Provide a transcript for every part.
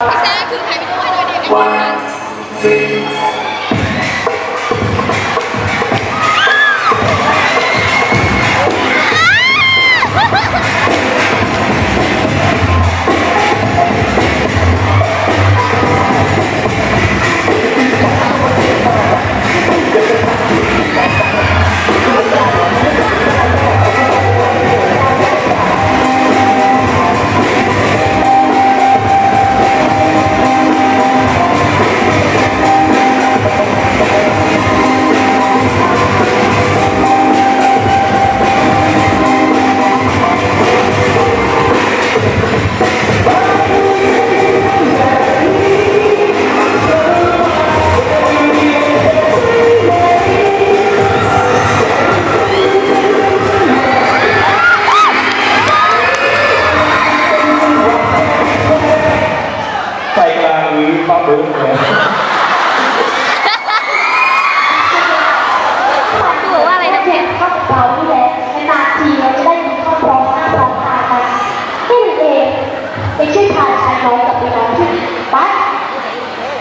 พี่แซ่คือใครไม่รู้ให้หน่อยเดียวกัน บิ้งเนี่ยคือบอกว่าอะไรนะเด็กเข้ากับเรานี่แหละนานๆทีเราจะได้ยินข้าพร้อมหน้าพร้อมตากันนี่เองไปช่พาชายน้อยกับไปน้องที่ไป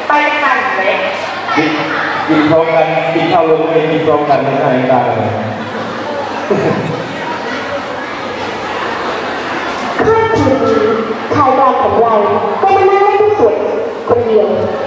ไปกันเลยกินพร้อมกันกินข้าวลงไปกินพร้อมกันในรายการเลยค่ำคืนนี้ชายกลางของเราก็มานั่งเล่นที่สวน คน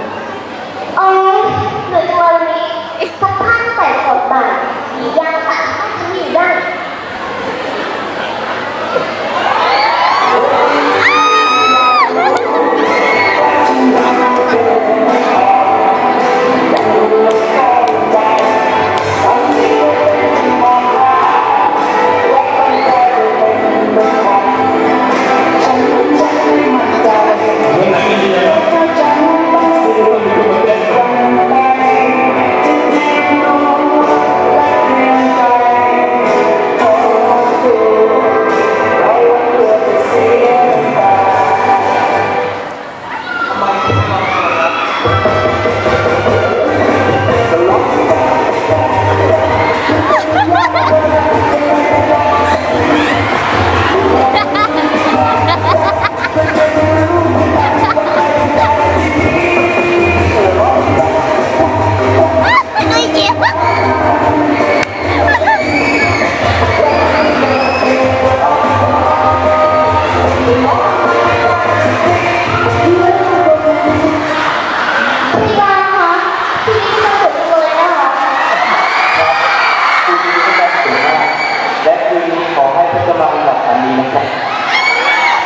หลับฝันดีนะครับ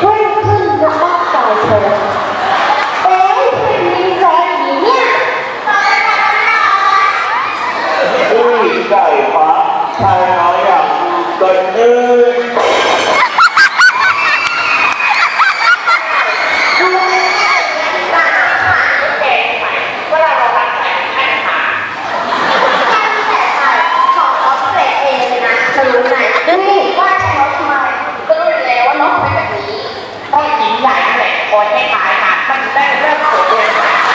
เร่งขึ้นและมากกายเธอเอ๊ะมีแรงดีเนี่ยอุ้ยไก่ฟ้าชายน้อยอยากเกิดขึ้นนี่ คนให้หายหนักมันได้เริ่มสวย